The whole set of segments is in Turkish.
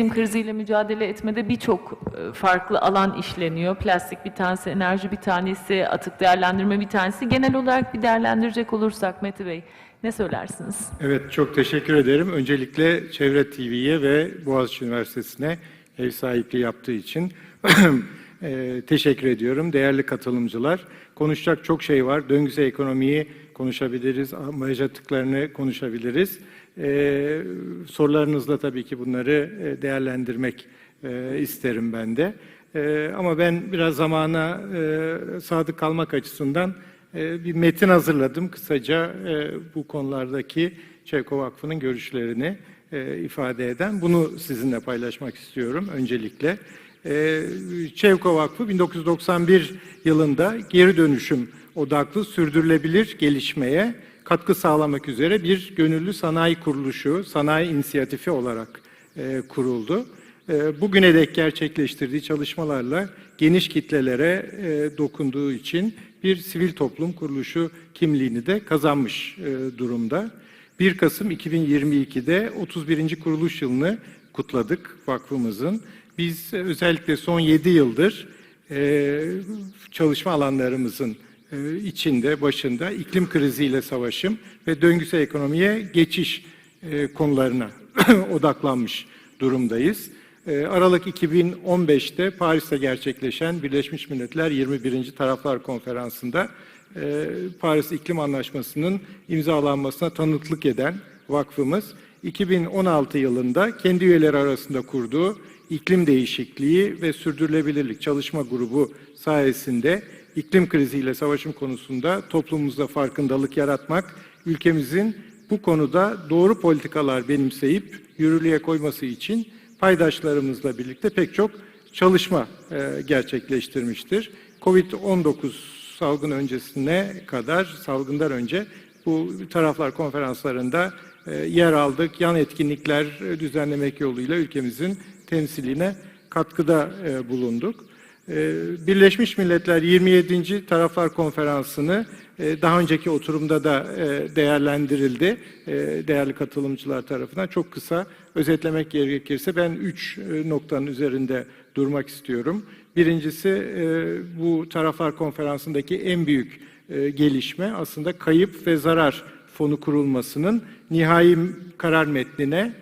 iklim kriziyle mücadele etmede birçok e, farklı alan işleniyor. Plastik bir tanesi, enerji bir tanesi, atık değerlendirme bir tanesi. Genel olarak bir değerlendirecek olursak Mete Bey ne söylersiniz? Evet, çok teşekkür ederim. Öncelikle Çevre TV'ye ve Boğaziçi Üniversitesi'ne ev sahipliği yaptığı için e, teşekkür ediyorum. Değerli katılımcılar, konuşacak çok şey var. Döngüsel ekonomiyi konuşabiliriz, atıklarını konuşabiliriz. E, sorularınızla tabii ki bunları e, değerlendirmek e, isterim ben de. E, ama ben biraz zamana e, sadık kalmak açısından e, bir metin hazırladım. Kısaca e, bu konulardaki Çevko Vakfı'nın görüşlerini e, ifade eden. Bunu sizinle paylaşmak istiyorum öncelikle. E, Çevko Vakfı 1991 yılında geri dönüşüm odaklı sürdürülebilir gelişmeye katkı sağlamak üzere bir gönüllü sanayi kuruluşu, sanayi inisiyatifi olarak e, kuruldu. E, bugüne dek gerçekleştirdiği çalışmalarla geniş kitlelere e, dokunduğu için bir sivil toplum kuruluşu kimliğini de kazanmış e, durumda. 1 Kasım 2022'de 31. kuruluş yılını kutladık vakfımızın. Biz özellikle son 7 yıldır e, çalışma alanlarımızın içinde, başında iklim kriziyle savaşım ve döngüsel ekonomiye geçiş e, konularına odaklanmış durumdayız. E, Aralık 2015'te Paris'te gerçekleşen Birleşmiş Milletler 21. Taraflar Konferansı'nda e, Paris İklim Anlaşması'nın imzalanmasına tanıklık eden vakfımız 2016 yılında kendi üyeleri arasında kurduğu iklim değişikliği ve sürdürülebilirlik çalışma grubu sayesinde iklim kriziyle savaşım konusunda toplumumuzda farkındalık yaratmak, ülkemizin bu konuda doğru politikalar benimseyip yürürlüğe koyması için paydaşlarımızla birlikte pek çok çalışma e, gerçekleştirmiştir. Covid-19 salgın öncesine kadar, salgından önce bu taraflar konferanslarında e, yer aldık. Yan etkinlikler düzenlemek yoluyla ülkemizin temsiline katkıda e, bulunduk. E, Birleşmiş Milletler 27. Taraflar Konferansı'nı e, daha önceki oturumda da e, değerlendirildi e, değerli katılımcılar tarafından. Çok kısa özetlemek gerekirse ben üç e, noktanın üzerinde durmak istiyorum. Birincisi bu Taraflar Konferansı'ndaki en büyük gelişme aslında kayıp ve zarar fonu kurulmasının nihai karar metnine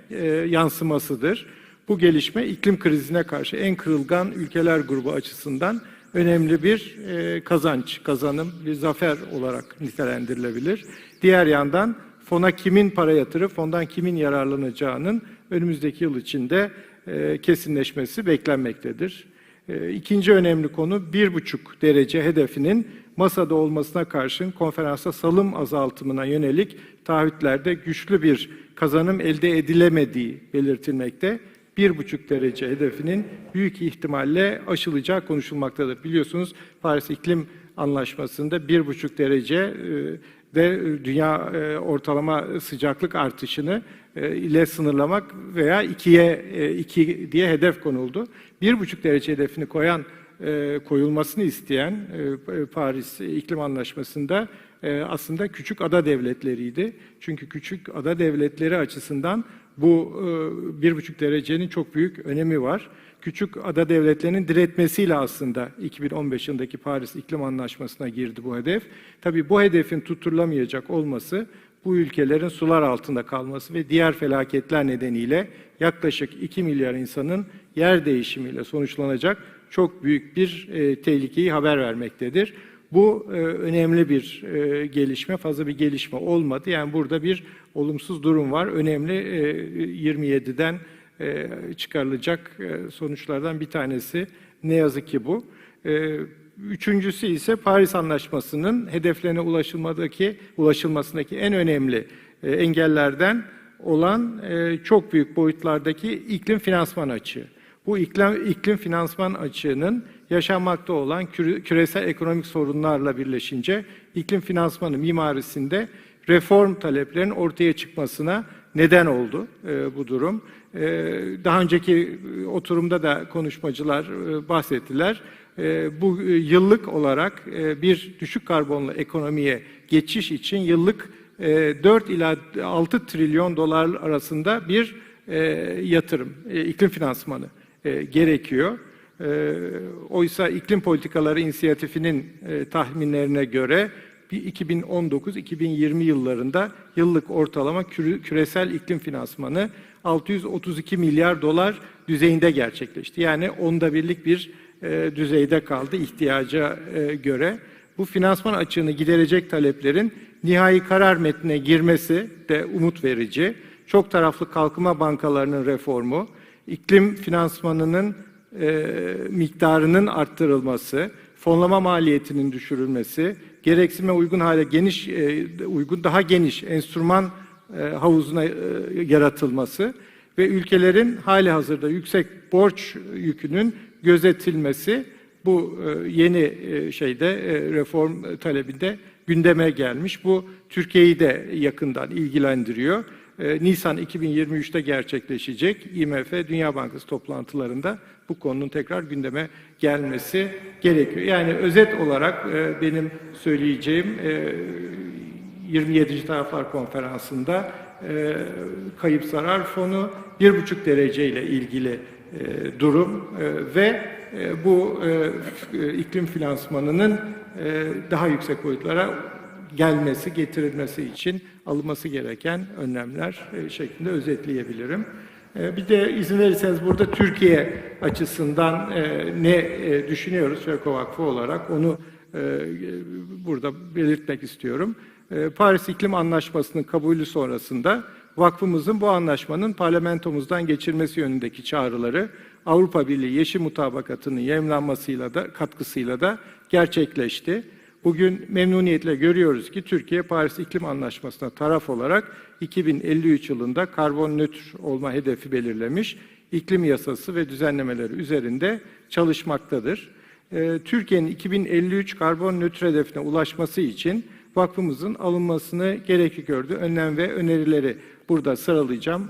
yansımasıdır. Bu gelişme iklim krizine karşı en kırılgan ülkeler grubu açısından önemli bir e, kazanç, kazanım, bir zafer olarak nitelendirilebilir. Diğer yandan fona kimin para yatırıp fondan kimin yararlanacağının önümüzdeki yıl içinde e, kesinleşmesi beklenmektedir. E, ikinci önemli konu bir buçuk derece hedefinin masada olmasına karşın konferansa salım azaltımına yönelik taahhütlerde güçlü bir kazanım elde edilemediği belirtilmekte. Bir buçuk derece hedefinin büyük ihtimalle aşılacağı konuşulmaktadır. Biliyorsunuz Paris İklim Anlaşması'nda bir buçuk derece e, de dünya e, ortalama sıcaklık artışını e, ile sınırlamak veya ikiye iki diye hedef konuldu. Bir buçuk derece hedefini koyan koyulmasını isteyen Paris İklim Anlaşması'nda aslında küçük ada devletleriydi. Çünkü küçük ada devletleri açısından bu bir buçuk derecenin çok büyük önemi var. Küçük ada devletlerinin diretmesiyle aslında 2015 yılındaki Paris İklim Anlaşması'na girdi bu hedef. Tabii bu hedefin tutturulamayacak olması bu ülkelerin sular altında kalması ve diğer felaketler nedeniyle yaklaşık 2 milyar insanın yer değişimiyle sonuçlanacak çok büyük bir e, tehlikeyi haber vermektedir. Bu e, önemli bir e, gelişme, fazla bir gelişme olmadı. Yani burada bir olumsuz durum var. Önemli e, 27'den e, çıkarılacak e, sonuçlardan bir tanesi ne yazık ki bu. E, üçüncüsü ise Paris Anlaşması'nın hedeflerine ulaşılmadaki, ulaşılmasındaki en önemli e, engellerden olan e, çok büyük boyutlardaki iklim finansman açığı. Bu iklim, iklim finansman açığının yaşanmakta olan küresel ekonomik sorunlarla birleşince iklim finansmanı mimarisinde reform taleplerinin ortaya çıkmasına neden oldu e, bu durum. E, daha önceki oturumda da konuşmacılar e, bahsettiler. E, bu e, yıllık olarak e, bir düşük karbonlu ekonomiye geçiş için yıllık e, 4 ila 6 trilyon dolar arasında bir e, yatırım, e, iklim finansmanı e, gerekiyor. E, oysa iklim politikaları inisiyatifinin e, tahminlerine göre bir 2019-2020 yıllarında yıllık ortalama küre- küresel iklim finansmanı 632 milyar dolar düzeyinde gerçekleşti. Yani onda birlik bir e, düzeyde kaldı ihtiyaca e, göre. Bu finansman açığını giderecek taleplerin nihai karar metnine girmesi de umut verici. Çok taraflı kalkınma bankalarının reformu, iklim finansmanının e, miktarının arttırılması, fonlama maliyetinin düşürülmesi, gereksime uygun hale geniş e, uygun daha geniş enstrüman e, havuzuna e, yaratılması ve ülkelerin hali hazırda yüksek borç yükünün gözetilmesi bu e, yeni e, şeyde e, reform talebinde gündeme gelmiş. Bu Türkiye'yi de yakından ilgilendiriyor. E, Nisan 2023'te gerçekleşecek IMF Dünya Bankası toplantılarında bu konunun tekrar gündeme gelmesi gerekiyor. Yani özet olarak e, benim söyleyeceğim e, 27. Taraflar Konferansı'nda e, kayıp zarar fonu 1,5 derece ile ilgili e, durum e, ve e, bu e, e, iklim finansmanının e, daha yüksek boyutlara gelmesi, getirilmesi için alınması gereken önlemler e, şeklinde özetleyebilirim. E, Bir de izin verirseniz burada Türkiye açısından e, ne düşünüyoruz Çevre Vakfı olarak onu burada belirtmek istiyorum. Paris İklim Anlaşması'nın kabulü sonrasında vakfımızın bu anlaşmanın parlamentomuzdan geçirmesi yönündeki çağrıları Avrupa Birliği Yeşil Mutabakatı'nın yayımlanmasıyla da katkısıyla da gerçekleşti. Bugün memnuniyetle görüyoruz ki Türkiye Paris İklim Anlaşması'na taraf olarak 2053 yılında karbon nötr olma hedefi belirlemiş. iklim yasası ve düzenlemeleri üzerinde çalışmaktadır. Ee, Türkiye'nin 2053 karbon nötr hedefine ulaşması için vakfımızın alınmasını gerekli gördü. Önlem ve önerileri burada sıralayacağım.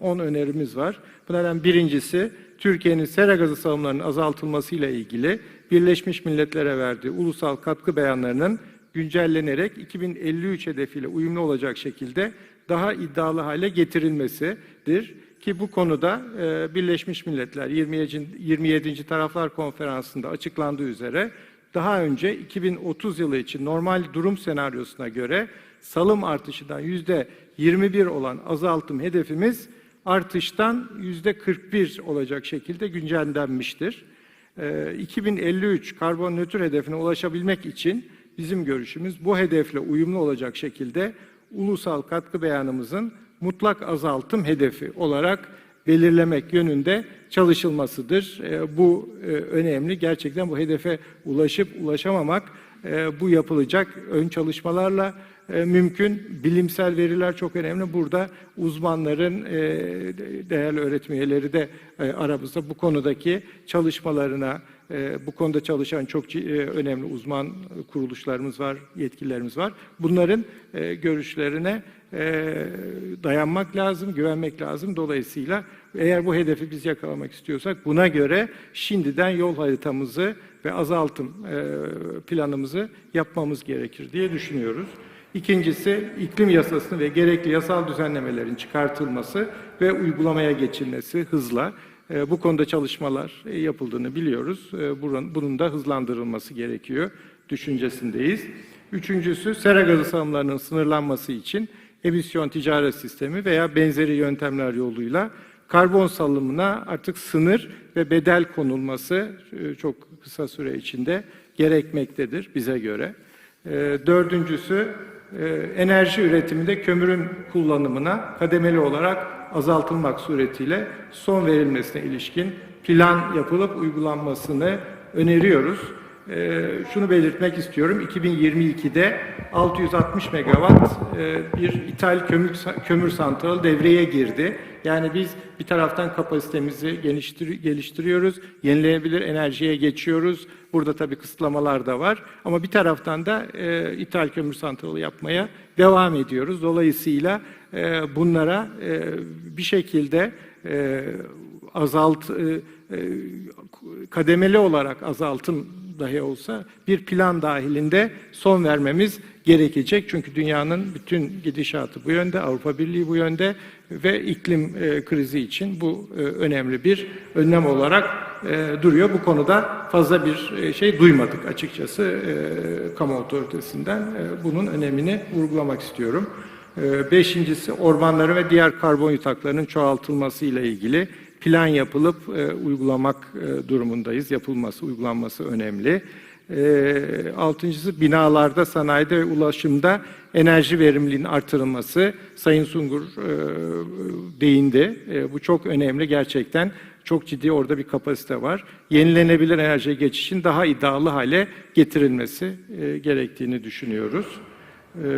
10 önerimiz var. Bunlardan birincisi Türkiye'nin sera gazı salımlarının azaltılmasıyla ilgili Birleşmiş Milletler'e verdiği ulusal katkı beyanlarının güncellenerek 2053 hedefiyle uyumlu olacak şekilde daha iddialı hale getirilmesidir. Ki bu konuda e, Birleşmiş Milletler 27. 27. Taraflar Konferansı'nda açıklandığı üzere daha önce 2030 yılı için normal durum senaryosuna göre salım artışından yüzde 21 olan azaltım hedefimiz artıştan yüzde 41 olacak şekilde güncellenmiştir. Ee, 2053 karbon nötr hedefine ulaşabilmek için bizim görüşümüz bu hedefle uyumlu olacak şekilde ulusal katkı beyanımızın mutlak azaltım hedefi olarak belirlemek yönünde çalışılmasıdır. E, Bu e, önemli. Gerçekten bu hedefe ulaşıp ulaşamamak e, bu yapılacak ön çalışmalarla e, mümkün. Bilimsel veriler çok önemli. Burada uzmanların, e, değerli öğretim üyeleri de e, aramızda bu konudaki çalışmalarına, e, bu konuda çalışan çok önemli uzman kuruluşlarımız var, yetkililerimiz var. Bunların görüşlerine dayanmak lazım, güvenmek lazım. Dolayısıyla eğer bu hedefi biz yakalamak istiyorsak buna göre şimdiden yol haritamızı ve azaltım planımızı yapmamız gerekir diye düşünüyoruz. İkincisi iklim yasasını ve gerekli yasal düzenlemelerin çıkartılması ve uygulamaya geçilmesi hızla. E, Bu konuda çalışmalar e, yapıldığını biliyoruz. E, buranın- Bunun da hızlandırılması gerekiyor düşüncesindeyiz. Üçüncüsü sera gazı salımlarının sınırlanması için emisyon ticaret sistemi veya benzeri yöntemler yoluyla karbon salımına artık sınır ve bedel konulması e, çok kısa süre içinde gerekmektedir bize göre. E, Dördüncüsü enerji üretiminde kömürün kullanımına kademeli olarak azaltılmak suretiyle son verilmesine ilişkin plan yapılıp uygulanmasını öneriyoruz. Ee, şunu belirtmek istiyorum. 2022'de 660 megawatt e, bir ithal kömür, kömür santralı devreye girdi. Yani biz bir taraftan kapasitemizi geliştir, geliştiriyoruz, yenilenebilir enerjiye geçiyoruz. Burada tabii kısıtlamalar da var. Ama bir taraftan da e, ithal kömür santralı yapmaya devam ediyoruz. Dolayısıyla e, bunlara e, bir şekilde e, azalt e, e, kademeli olarak azaltım dahi olsa bir plan dahilinde son vermemiz gerekecek. Çünkü dünyanın bütün gidişatı bu yönde, Avrupa Birliği bu yönde ve iklim e, krizi için bu e, önemli bir önlem olarak e, duruyor. Bu konuda fazla bir şey duymadık açıkçası kamu otoritesinden. Bunun önemini vurgulamak istiyorum. Beşincisi ormanların ve diğer karbon yutaklarının çoğaltılması ile ilgili plan yapılıp e, uygulamak e, durumundayız. Yapılması, uygulanması önemli. E, altıncısı binalarda, sanayide ve ulaşımda enerji verimliliğinin artırılması. Sayın Sungur e, değindi. E, bu çok önemli gerçekten. Çok ciddi orada bir kapasite var. Yenilenebilir enerjiye geçişin daha iddialı hale getirilmesi e, gerektiğini düşünüyoruz. E,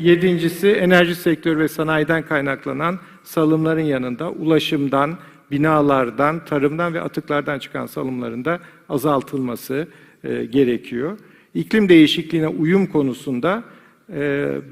Yedincisi enerji sektörü ve sanayiden kaynaklanan salımların yanında ulaşımdan, binalardan, tarımdan ve atıklardan çıkan salımların da azaltılması e, gerekiyor. İklim değişikliğine uyum konusunda e,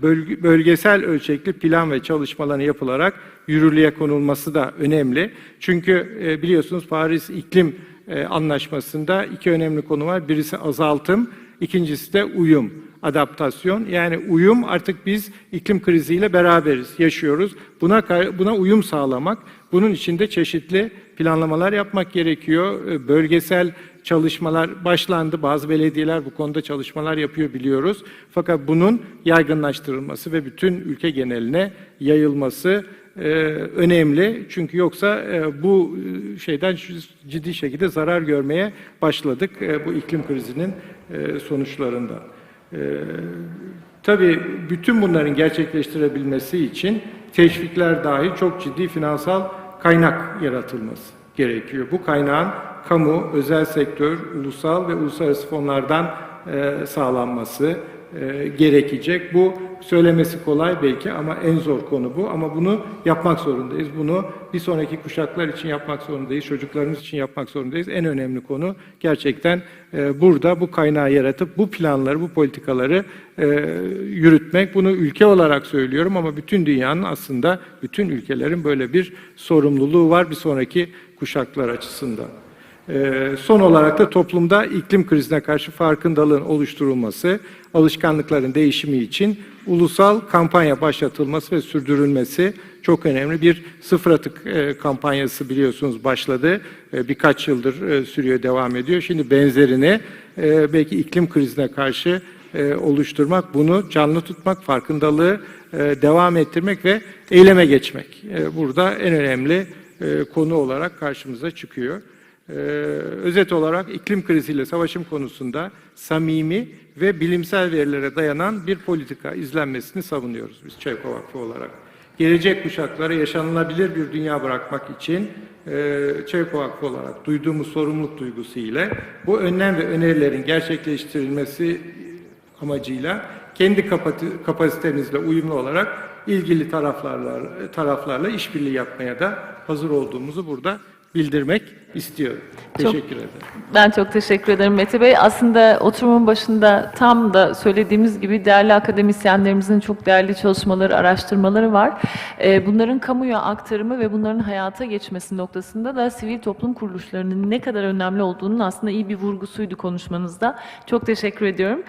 bölge- bölgesel ölçekli plan ve çalışmaların yapılarak yürürlüğe konulması da önemli. Çünkü e, biliyorsunuz Paris İklim e, Anlaşması'nda iki önemli konu var. Birisi azaltım, ikincisi de uyum, adaptasyon. Yani uyum artık biz iklim kriziyle beraberiz, yaşıyoruz. Buna buna uyum sağlamak, bunun için de çeşitli planlamalar yapmak gerekiyor. E, Bölgesel çalışmalar başlandı. Bazı belediyeler bu konuda çalışmalar yapıyor biliyoruz. Fakat bunun yaygınlaştırılması ve bütün ülke geneline yayılması e, önemli. Çünkü yoksa e, bu e, şeyden ciddi şekilde zarar görmeye başladık bu iklim krizinin e, sonuçlarında. E, tabii bütün bunların gerçekleştirebilmesi için teşvikler dahil çok ciddi finansal kaynak yaratılması gerekiyor. Bu kaynağın kamu, özel sektör, ulusal ve uluslararası fonlardan e, sağlanması e, gerekecek. Bu söylemesi kolay belki ama en zor konu bu. Ama bunu yapmak zorundayız. Bunu bir sonraki kuşaklar için yapmak zorundayız. Çocuklarımız için yapmak zorundayız. En önemli konu gerçekten e, burada bu kaynağı yaratıp bu planları, bu politikaları e, yürütmek. Bunu ülke olarak söylüyorum ama bütün dünyanın aslında bütün ülkelerin böyle bir sorumluluğu var bir sonraki kuşaklar açısından. Ee, Son olarak da toplumda iklim krizine karşı farkındalığın oluşturulması, alışkanlıkların değişimi için ulusal kampanya başlatılması ve sürdürülmesi çok önemli. Bir sıfır atık e, kampanyası biliyorsunuz başladı. E, Birkaç yıldır e, sürüyor, devam ediyor. Şimdi benzerini belki iklim krizine karşı oluşturmak, bunu canlı tutmak, farkındalığı devam ettirmek ve eyleme geçmek. Burada en önemli konu olarak karşımıza çıkıyor. Ee, özet olarak iklim kriziyle savaşım konusunda samimi ve bilimsel verilere dayanan bir politika izlenmesini savunuyoruz biz Çevko Vakfı olarak. Gelecek kuşaklara yaşanılabilir bir dünya bırakmak için e, Çevko Vakfı olarak duyduğumuz sorumluluk duygusu ile bu önlem ve önerilerin gerçekleştirilmesi amacıyla kendi kapasitemizle uyumlu olarak ilgili taraflarla taraflarla işbirliği yapmaya da hazır olduğumuzu burada bildirmek istiyorum. Çok- Teşekkür ederim. Ben çok teşekkür ederim Mete Bey. Aslında oturumun başında tam da söylediğimiz gibi değerli akademisyenlerimizin çok değerli çalışmaları, araştırmaları var. Ee, Bunların kamuya aktarımı ve bunların hayata geçmesi noktasında da sivil toplum kuruluşlarının ne kadar önemli olduğunun aslında iyi bir vurgusuydu konuşmanızda. Çok teşekkür ediyorum.